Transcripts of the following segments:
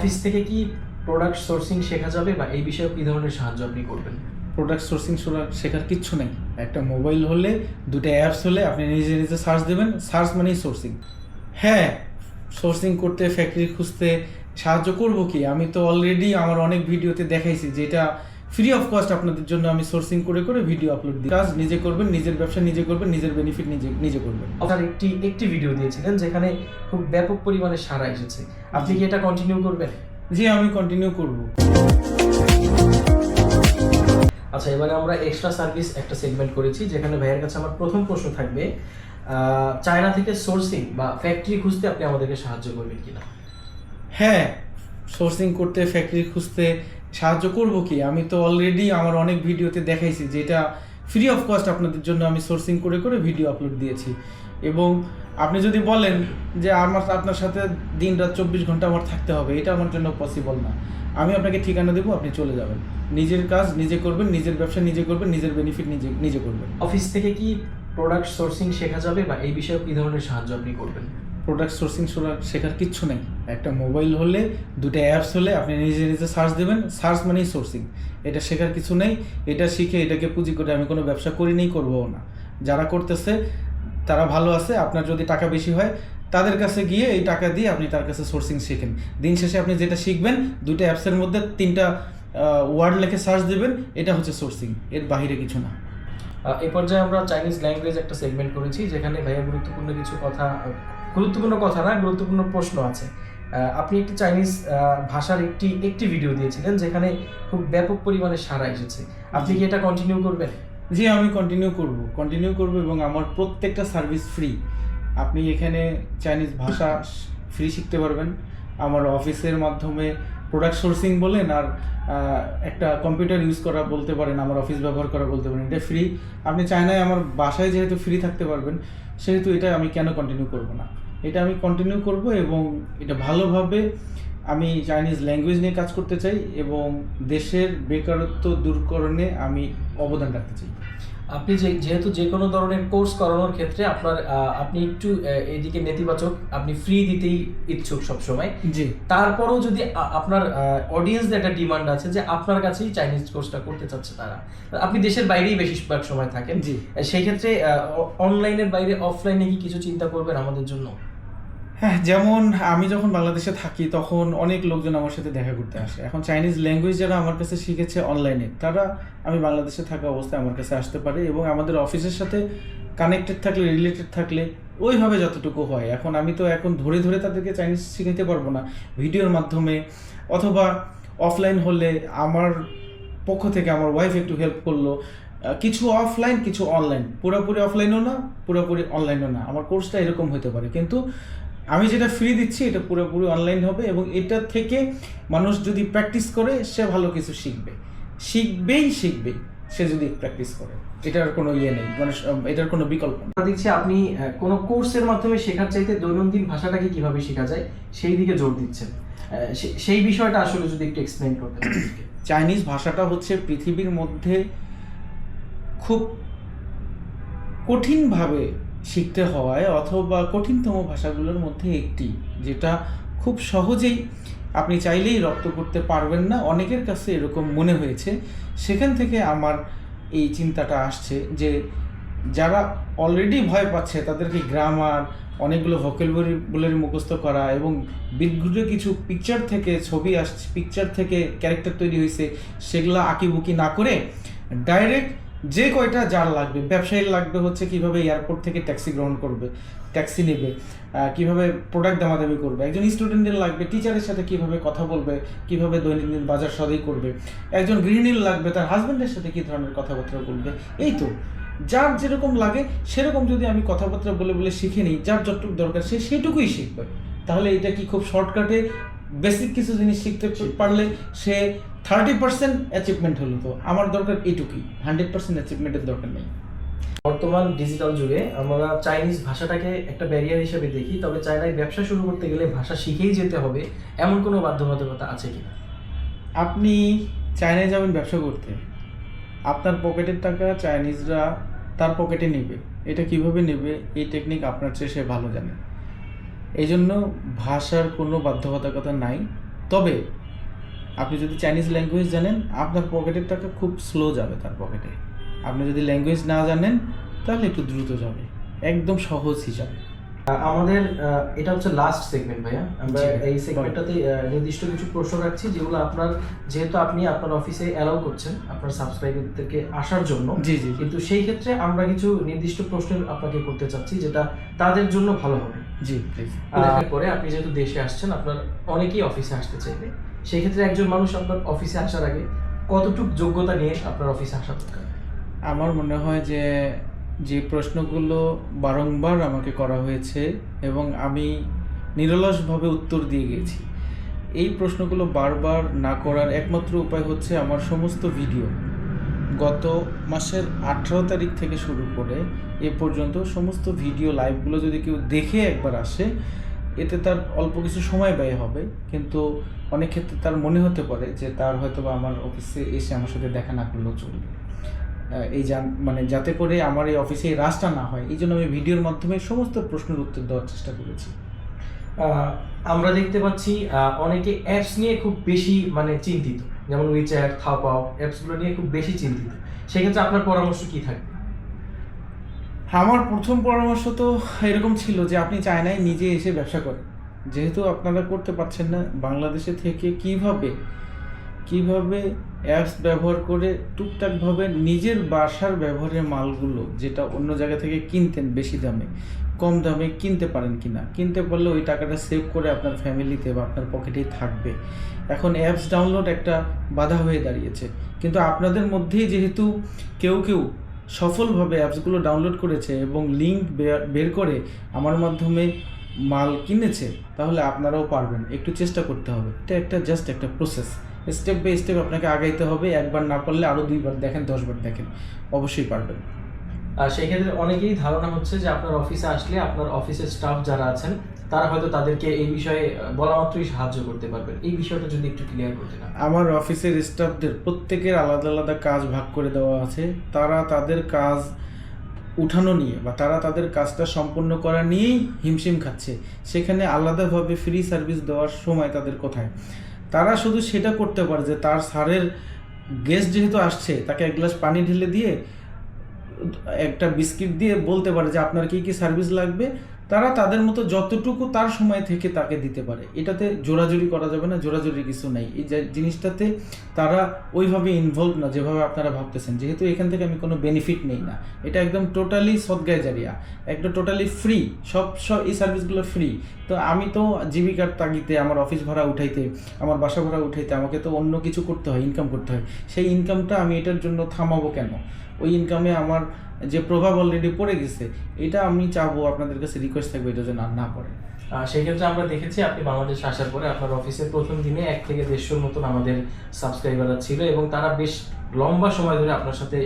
Office থেকে কি product sourcing শেখা যাবে বা এই বিষয়ে কী ধরনের সাহায্য আপনি করবেন? প্রোডাক্ট সোর্সিং শেখার কিচ্ছু নেই। একটা মোবাইল হলে, দুটো অ্যাপস হলে আপনি নিজে নিজে সার্চ দেবেন। সার্চ মানেই সোর্সিং হ্যাঁ সোর্সিং করতে ফ্যাক্টরি খুঁজতে সাহায্য করব কি? আমি তো অলরেডি আমার অনেক ভিডিওতে দেখাইছি যেটা ফ্রি অফ কস্ট আপনাদের জন্য আমি সোর্সিং করে করে ভিডিও আপলোড দিই। কাজ নিজে করবেন নিজের ব্যবসা নিজে করবেন নিজের বেনিফিট নিজে নিজে করবেন। আপনার একটি একটি ভিডিও দিয়েছিলেন যেখানে খুব ব্যাপক পরিমাণে সাড়া এসেছে। আপনি কি এটা কন্টিনিউ করবেন? জি আমি কন্টিনিউ করব। আচ্ছা এবারে আমরা এক্সট্রা সার্ভিস একটা সেগমেন্ট করেছি যেখানে ভাইয়ের কাছে আমার প্রথম প্রশ্ন থাকবে চায়না থেকে সোর্সিং বা ফ্যাক্টরি খুঁজতে আপনি আমাদেরকে সাহায্য করবেন কিনা? হ্যাঁ সোর্সিং করতে ফ্যাক্টরি খুঁজতে সাহায্য করব কি? আমি তো অলরেডি আমার অনেক ভিডিওতে দেখাইছি যেটা ফ্রি অফ কস্ট আপনাদের জন্য আমি সোর্সিং করে করে ভিডিও আপলোড দিয়েছি। এবং আপনি যদি বলেন যে আমার, আপনার সাথে দিন রাত চব্বিশ ঘণ্টা আমার থাকতে হবে, এটা আমার জন্য পসিবল না। আমি আপনাকে ঠিকানা দেবো, আপনি চলে যাবেন। নিজের কাজ নিজে করবেন, নিজের ব্যবসা নিজে করবেন, নিজের বেনিফিট নিজে নিজে করবেন। অফিস থেকে কি প্রোডাক্ট সোর্সিং শেখা যাবে বা এই বিষয়ে কি ধরনের সাহায্য আপনি করবেন? প্রোডাক্ট সোর্সিং শেখার কিচ্ছু নেই। একটা মোবাইল হলে দুটো অ্যাপস হলে আপনি নিজে নিজে সার্চ দেবেন। সার্চ মানেই সোর্সিং এটা শেখার কিছু নেই। এটা শিখে এটাকে পুঁজি করে আমি কোনো ব্যবসা করি নেই করব না। যারা করতেছে, তারা ভালো আছে। আপনার যদি টাকা বেশি হয়, তাদের কাছে গিয়ে এই টাকা দিয়ে আপনি তার কাছে সোর্সিং শেখেন। দিন শেষে আপনি যেটা শিখবেন দুটো অ্যাপসের মধ্যে তিনটা ওয়ার্ড লেখে সার্চ দেবেন, এটা হচ্ছে সোর্সিং এর বাইরে কিছু না। এই পর্যায়ে আমরা চাইনিজ ল্যাঙ্গুয়েজ একটা সেগমেন্ট করেছি, যেখানে ভাইয়া গুরুত্বপূর্ণ কিছু কথা গুরুত্বপূর্ণ কথা না গুরুত্বপূর্ণ প্রশ্ন আছে। আপনি একটি চাইনিজ ভাষার একটি একটি ভিডিও দিয়েছিলেন যেখানে খুব ব্যাপক পরিমাণে সাড়া এসেছে। আপনি কি এটা কন্টিনিউ করবেন? জি আমি কন্টিনিউ করব। কন্টিনিউ করব এবং আমার প্রত্যেকটা সার্ভিস ফ্রি আপনি এখানে চাইনিজ ভাষা ফ্রি শিখতে পারবেন। আমার অফিসের মাধ্যমে প্রোডাক্ট সোর্সিং বলেন আর একটা কম্পিউটার ইউজ করা বলতে পারেন আমার অফিস ব্যবহার করা বলতে পারেন এটা ফ্রি আপনি চায়নায় আমার বাসায় যেহেতু ফ্রি থাকতে পারবেন সেহেতু এটা আমি কেন কন্টিনিউ করব না? এটা আমি কন্টিনিউ করব এবং এটা ভালোভাবে আমি চাইনিজ ল্যাঙ্গুয়েজ নিয়ে কাজ করতে চাই এবং দেশের বেকারত্ব দূরকরণে আমি অবদান রাখতে চাই। আপনি যে যেহেতু যে কোনো ধরনের কোর্স করানোর ক্ষেত্রে আপনার আপনি একটু এদিকে নেতিবাচক আপনি ফ্রি দিতেই ইচ্ছুক সবসময়। জি। তারপরেও যদি আপনার অডিয়েন্সদের একটা ডিমান্ড আছে যে আপনার কাছেই চাইনিজ কোর্সটা করতে চাচ্ছে তারা। আপনি দেশের বাইরেই বেশিরভাগ সময় থাকেন। জি। সেই ক্ষেত্রে অনলাইনের বাইরে অফলাইনে কি কিছু চিন্তা করবেন আমাদের জন্য? হ্যাঁ যেমন আমি যখন বাংলাদেশে থাকি, তখন অনেক লোকজন আমার সাথে দেখা করতে আসে। এখন চাইনিজ ল্যাঙ্গুয়েজ যারা আমার কাছে শিখেছে অনলাইনে তারা আমি বাংলাদেশে থাকা অবস্থায় আমার কাছে আসতে পারে এবং আমাদের অফিসের সাথে কানেক্টেড থাকলে রিলেটেড থাকলে ওইভাবে যতটুকু হয়। এখন আমি তো এখন ধরে ধরে তাদেরকে চাইনিজ শিখাইতে পারব না। ভিডিওর মাধ্যমে অথবা অফলাইন হলে আমার পক্ষ থেকে আমার ওয়াইফ একটু হেল্প করল। কিছু অফলাইন কিছু অনলাইন পুরোপুরি অফলাইনও না, পুরোপুরি অনলাইনও না। আমার কোর্সটা এরকম হতে পারে। কিন্তু আমি যেটা ফ্রি দিচ্ছি এটা পুরোপুরি অনলাইন হবে এবং এটা থেকে মানুষ যদি প্র্যাকটিস করে সে ভালো কিছু শিখবে। শিখবেই শিখবে সে যদি প্র্যাকটিস করে। এটার কোনো ইয়ে নেই মানে এটার কোনো বিকল্প নেই। দেখছি আপনি কোনো কোর্সের মাধ্যমে শেখার চাইতে দৈনন্দিন ভাষাটাকে কীভাবে শেখা যায় সেই দিকে জোর দিচ্ছেন। সেই বিষয়টা আসলে যদি একটু এক্সপ্লেন করতেন আমাদেরকে। চাইনিজ ভাষাটা হচ্ছে পৃথিবীর মধ্যে খুব কঠিনভাবে শিখতে হওয়ায় অথবা কঠিনতম ভাষাগুলোর মধ্যে একটি, যেটা খুব সহজেই আপনি চাইলেই রপ্ত করতে পারবেন না। অনেকের কাছে এরকম মনে হয়েছে। সেখান থেকে আমার এই চিন্তাটা আসছে যে, যারা অলরেডি ভয় পাচ্ছে তাদেরকে গ্রামার অনেকগুলো ভোকেলবুলারি মুখস্থ করা এবং বিদ্যুতে কিছু পিকচার থেকে ছবি আসছে পিকচার থেকে ক্যারেক্টার তৈরি হয়েছে, সেগুলো আঁকিবুকি না করে ডাইরেক্ট যে কয়টা যার লাগবে, ব্যবসায়ীর লাগবে হচ্ছে কীভাবে এয়ারপোর্ট থেকে ট্যাক্সি গ্রহণ করবে ট্যাক্সি নেবে কীভাবে প্রোডাক্ট দামাদামি করবে, একজন স্টুডেন্টের লাগবে টিচারের সাথে কীভাবে কথা বলবে, কীভাবে দৈনন্দিন বাজার সদাই করবে, একজন গৃহিণীর লাগবে, তার হাজব্যান্ডের সাথে কী ধরনের কথাবার্তা বলবে, এই তো। যার যেরকম লাগে, সেরকম যদি আমি কথাবার্তা বলে বলে শিখে নিই, যার যতটুকু দরকার সে সেটুকুই শিখবে। তাহলে এটা কি খুব শর্টকাটে বেসিক কিছু জিনিস শিখতে পারলে সে থার্টি পার্সেন্ট অ্যাচিভমেন্ট হলো তো। আমার দরকার এইটুকুই হান্ড্রেড পার্সেন্ট অ্যাচিভমেন্টের দরকার নেই। বর্তমান ডিজিটাল যুগে আমরা চাইনিজ ভাষাটাকে একটা ব্যারিয়ার হিসেবে দেখি তবে চায়নায় ব্যবসা শুরু করতে গেলে ভাষা শিখেই যেতে হবে এমন কোনো বাধ্যবাধকতা আছে কিনা? আপনি চায়নায় যাবেন ব্যবসা করতে আপনার পকেটের টাকা চাইনিজরা তার পকেটে নেবে। এটা কীভাবে নেবে? এই টেকনিক আপনার চেয়ে সে ভালো জানে। এই জন্য ভাষার কোনো বাধ্যবাধকতা নাই। তবে আপনি যদি চাইনিজ ল্যাঙ্গুয়েজ জানেন আপনার পকেটের টাকা খুব স্লো যাবে তার পকেটে। আপনি যদি ল্যাঙ্গুয়েজ না জানেন তাহলে একটু দ্রুত যাবে। একদম সহজ হিসাবে। আমাদের এটা হচ্ছে লাস্ট সেগমেন্ট ভাইয়া। আমরা এই সেগমেন্টটাতে নির্দিষ্ট কিছু প্রশ্ন রাখছি যেগুলো আপনার যেহেতু আপনি আপনার অফিসে অ্যালাউ করছেন আপনার সাবস্ক্রাইবারদেরকে আসার জন্য জি জি। জি কিন্তু সেই ক্ষেত্রে আমরা কিছু নির্দিষ্ট প্রশ্ন আপনাকে করতে চাচ্ছি যেটা তাদের জন্য ভালো হবে। জি প্লিজ পরে আপনি যেহেতু দেশে আসছেন আপনার অনেকেই অফিসে আসতে চাইবে। সেই ক্ষেত্রে একজন মানুষ আপনার অফিসে আসার আগে কতটুকু যোগ্যতা নিয়ে আপনার অফিসে আসা দরকার? আমার মনে হয় যে যে প্রশ্নগুলো বারংবার আমাকে করা হয়েছে এবং আমি নিরলসভাবে উত্তর দিয়ে গেছি। এই প্রশ্নগুলো বারবার না করার একমাত্র উপায় হচ্ছে আমার সমস্ত ভিডিও। গত মাসের আঠারো তারিখ থেকে শুরু করে এ পর্যন্ত সমস্ত ভিডিও লাইভগুলো যদি কেউ দেখে একবার আসে, এতে তার অল্প কিছু সময় ব্যয় হবে। কিন্তু অনেক ক্ষেত্রে তার মনে হতে পারে যে তার হয়তো বা আমার অফিসে এসে আমার সাথে দেখা না করলেও চলবে। এই জান মানে যাতে করে আমার এই অফিসে এই রাজটা না হয়, এই জন্য আমি ভিডিওর মাধ্যমে সমস্ত প্রশ্নের উত্তর দেওয়ার চেষ্টা করেছি। আমরা দেখতে পাচ্ছি অনেকে অ্যাপস নিয়ে খুব বেশি মানে চিন্তিত। যেমন উইচ্যাট থাপাও অ্যাপসগুলো নিয়ে খুব বেশি চিন্তিত। সেক্ষেত্রে আপনার পরামর্শ কী থাকবে? আমার প্রথম পরামর্শ তো এরকম ছিল যে আপনি চায়নায় নিজে এসে ব্যবসা করেন। যেহেতু আপনারা করতে পারছেন না, বাংলাদেশে থেকে কীভাবে কীভাবে অ্যাপস ব্যবহার করে টুকটাকভাবে নিজের বাসার ব্যবহারের মালগুলো যেটা অন্য জায়গা থেকে কিনতেন বেশি দামে, কম দামে কিনতে পারেন কিনা? কিনতে পারলে ওই টাকাটা সেভ করে আপনার ফ্যামিলিতে বা আপনার পকেটেই থাকবে। এখন অ্যাপস ডাউনলোড একটা বাধা হয়ে দাঁড়িয়েছে। কিন্তু আপনাদের মধ্যেই যেহেতু কেউ কেউ সফলভাবে অ্যাপসগুলো ডাউনলোড করেছে এবং লিঙ্ক বের করে আমার মাধ্যমে মাল কিনেছে, তাহলে আপনারাও পারবেন। একটু চেষ্টা করতে হবে। এটা একটা জাস্ট একটা প্রসেস স্টেপ বাই স্টেপ আপনাকে আগাইতে হবে। একবার না পারলে আরও দুইবার দেখেন, দশবার দেখেন। অবশ্যই পারবেন। আর সেই ক্ষেত্রে অনেকেই ধারণা হচ্ছে যে আপনার অফিসে আসলে আপনার অফিসের স্টাফ যারা আছেন তারা হয়তো তাদেরকে এই বিষয়ে বলা মাত্রই সাহায্য করতে পারবেন। এই বিষয়টা যদি একটু ক্লিয়ার করতে না আমার অফিসের স্টাফদের প্রত্যেকের আলাদা আলাদা কাজ ভাগ করে দেওয়া আছে। তারা তাদের কাজ উঠানো নিয়ে বা তারা তাদের কাজটা সম্পূর্ণ করা নিয়েই হিমশিম খাচ্ছে। সেখানে আলাদাভাবে ফ্রি সার্ভিস দেওয়ার সময় তাদের কোথায়? তারা শুধু সেটা করতে পারে যে তার স্যারের গেস্ট যেহেতু আসছে, তাকে এক গ্লাস পানি ঢেলে দিয়ে, একটা বিস্কিট দিয়ে বলতে পারে যে আপনার কি কি সার্ভিস লাগবে? তারা তাদের মতো যতটুকু তার সময় থেকে তাকে দিতে পারে। এটাতে জোরাজুরি করা যাবে না জোরাজুরি কিছু নাই। এই জিনিসটাতে তারা ওইভাবে ইনভলভ না, যেভাবে আপনারা ভাবতেছেন। যেহেতু এখান থেকে আমি কোনো বেনিফিট নেই না। এটা একদম টোটালি সদ্গায় জারিয়া একদম টোটালি ফ্রি সব সব এই সার্ভিসগুলো ফ্রি তো আমি তো জীবিকার তাগিতে আমার অফিস ভাড়া উঠাইতে, আমার বাসা ভাড়া উঠাইতে, আমাকে তো অন্য কিছু করতে হয় ইনকাম করতে হয়। সেই ইনকামটা আমি এটার জন্য থামাবো কেন? ওই ইনকামে আমার যে প্রভাব অলরেডি পড়ে গেছে, এটা আমি চাবো আপনাদের কাছে রিকোয়েস্ট থাকবে এটা যেন আর না পড়ে। সেই ক্ষেত্রে আমরা দেখেছি আপনি বাংলাদেশ আসার পরে আপনার অফিসের প্রথম দিনে এক থেকে দেড়শোর মতন আমাদের সাবস্ক্রাইবাররা ছিল এবং তারা বেশ লম্বা সময় ধরে আপনার সাথে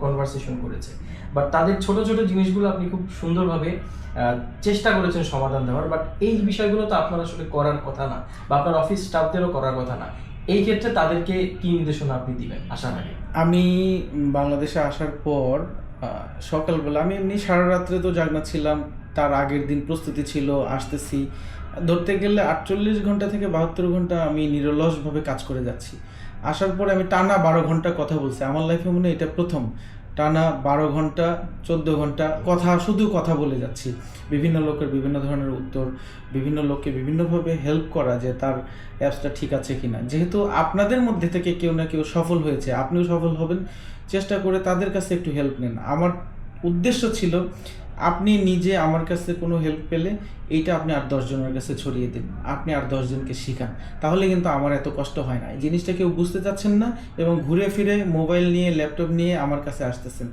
কনভারসেশন করেছে। বাট তাদের ছোট ছোট জিনিসগুলো আপনি খুব সুন্দরভাবে আহ, চেষ্টা করেছেন সমাধান দেওয়ার। বাট এই বিষয়গুলো তো আপনার আসলে করার কথা না বা আপনার অফিস স্টাফদেরও করার কথা না। এই ক্ষেত্রে তাদেরকে কি নির্দেশনা আপনি দিবেন আসার আগে? আমি বাংলাদেশে আসার পর সকালবেলা। আমি এমনি সারা রাত্রে তো জাগনা ছিলাম, তার আগের দিন প্রস্তুতি ছিল, আসতেছি। ধরতে গেলে আটচল্লিশ ঘণ্টা থেকে বাহাত্তর ঘণ্টা আমি নিরলসভাবে কাজ করে যাচ্ছি। আসার পরে আমি টানা বারো ঘণ্টা কথা বলছি। আমার লাইফে মনে এটা প্রথম। টানা বারো ঘণ্টা, চোদ্দ ঘণ্টা কথা, শুধু কথা বলে যাচ্ছি। বিভিন্ন লোকের বিভিন্ন ধরনের উত্তর, বিভিন্ন লোককে বিভিন্নভাবে হেল্প করা যে তার অ্যাপসটা ঠিক আছে কিনা। যেহেতু আপনাদের মধ্যে থেকে কেউ না কেউ সফল হয়েছে। আপনিও সফল হবেন চেষ্টা করে তাদের কাছে একটু হেল্প নেন। আমার উদ্দেশ্য ছিল, আপনি নিজে আমার কাছে কোনো হেল্প পেলে এইটা আপনি আর দশজনের কাছে ছড়িয়ে দিন। আপনি আর দশজনকে শিখান। তাহলে কিন্তু আমার এত কষ্ট হয় না। এই জিনিসটা কেউ বুঝতে চাচ্ছেন না এবং ঘুরে ফিরে মোবাইল নিয়ে ল্যাপটপ নিয়ে আমার কাছে আসতেছেন।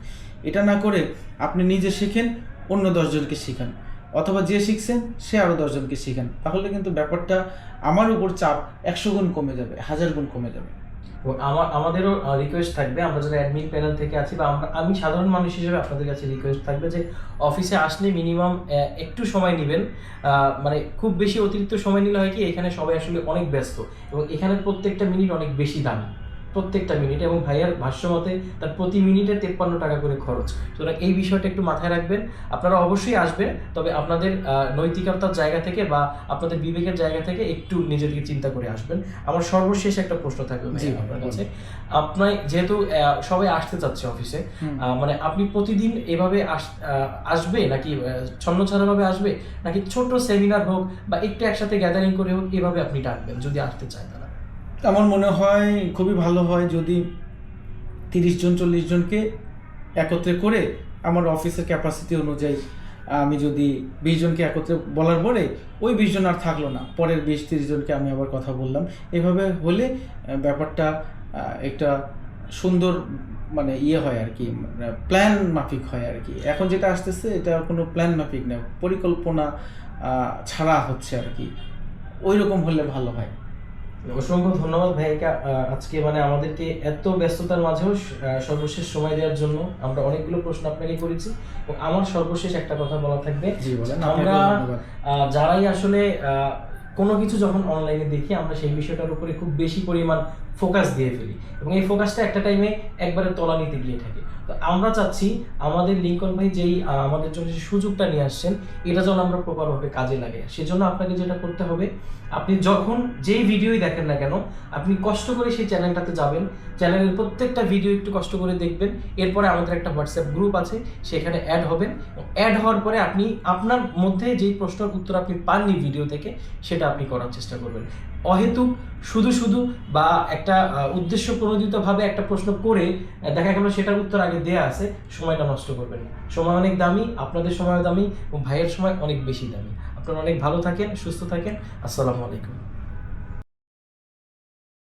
এটা না করে আপনি নিজে শেখেন, অন্য দশজনকে শিখান। অথবা যে শিখছেন সে আরও দশজনকে শিখান। তাহলে কিন্তু ব্যাপারটা আমার উপর চাপ একশো গুণ কমে যাবে, হাজার গুণ কমে যাবে। আমার, আমাদেরও রিকোয়েস্ট থাকবে। আমরা যারা অ্যাডমিন প্যানেল থেকে আছি বা আমরা, আমি সাধারণ মানুষ হিসেবে আপনাদের কাছে রিকোয়েস্ট থাকবে যে অফিসে আসলে মিনিমাম একটু সময় নেবেন। মানে খুব বেশি অতিরিক্ত সময় নিলে হয় কি, এখানে সবাই আসলে অনেক ব্যস্ত এবং এখানে প্রত্যেকটা মিনিট অনেক বেশি দামি। প্রত্যেকটা মিনিটে এবং ভাইয়ার ভাষ্য মতে তার প্রতি মিনিটে তেপ্পান্ন টাকা করে খরচ। সুতরাং এই বিষয়টা একটু মাথায় রাখবেন। আপনারা অবশ্যই আসবেন তবে আপনাদের নৈতিকতার জায়গা থেকে বা আপনাদের বিবেকের জায়গা থেকে একটু নিজেদেরকে চিন্তা করে আসবেন। আমার সর্বশেষ একটা প্রশ্ন থাকবে আপনার কাছে। আপনার যেহেতু সবাই আসতে চাচ্ছে অফিসে মানে আপনি প্রতিদিন এভাবে আসবে নাকি ছন্ন ভাবে আসবে? নাকি ছোট সেমিনার হোক বা একটু একসাথে গ্যাদারিং করে হোক এভাবে আপনি ডাকবেন যদি আসতে চায় তারা? আমার মনে হয় খুবই ভালো হয় যদি তিরিশ জন, চল্লিশ জনকে একত্রে করে আমার অফিসের ক্যাপাসিটি অনুযায়ী, আমি যদি বিশ জনকে একত্রে বলার পরে ওই বিশ জন আর থাকল না, পরের বিশ, তিরিশ জনকে আমি আবার কথা বললাম। এভাবে হলে ব্যাপারটা একটা সুন্দর মানে ইয়ে হয় আর কি প্ল্যান মাফিক হয় আর কি। এখন যেটা আসতেছে, এটা কোনো প্ল্যান মাফিক না, পরিকল্পনা ছাড়া হচ্ছে আর কি। ওই রকম হলে ভালো হয়। অসংখ্য ধন্যবাদ ভাইয়াকে। আজকে মানে আমাদেরকে এত ব্যস্ততার মাঝেও সর্বশেষ সময় দেওয়ার জন্য আমরা অনেকগুলো প্রশ্ন আপনাকে করেছি। এবং আমার সর্বশেষ একটা কথা বলা থাকবে। আমরা যারাই আসলে আহ, কোনো কিছু যখন অনলাইনে দেখি আমরা সেই বিষয়টার উপরে খুব বেশি পরিমাণ ফোকাস দিয়ে ফেলি। এবং এই ফোকাসটা একটা টাইমে একবারে তলা নিতে গিয়ে থাকে। তো আমরা চাচ্ছি আমাদের লিঙ্কন ভাই যেই আমাদের জন্য যে সুযোগটা নিয়ে আসছেন, এটা যেন আমরা প্রপারভাবে কাজে লাগে সেজন্য আপনাকে যেটা করতে হবে, আপনি যখন যেই ভিডিওই দেখেন না কেন, আপনি কষ্ট করে সেই চ্যানেলটাতে যাবেন। চ্যানেলের প্রত্যেকটা ভিডিও একটু কষ্ট করে দেখবেন। এরপরে আমাদের একটা হোয়াটসঅ্যাপ গ্রুপ আছে, সেখানে অ্যাড হবেন। অ্যাড হওয়ার পরে আপনি আপনার মধ্যে যেই প্রশ্নের উত্তর আপনি পাননি ভিডিও থেকে, সেটা আপনি করার চেষ্টা করবেন। অহেতুক, শুধু শুধু বা একটা উদ্দেশ্য প্রণোদিতভাবে একটা প্রশ্ন করে দেখা গেল সেটার উত্তর আগে দেয়া আছে, সময়টা নষ্ট করবেন না। সময় অনেক দামি, আপনাদের সময় দামি এবং ভাইয়ের সময় অনেক বেশি দামি। আপনারা অনেক ভালো থাকেন, সুস্থ থাকেন, আসসালামু আলাইকুম।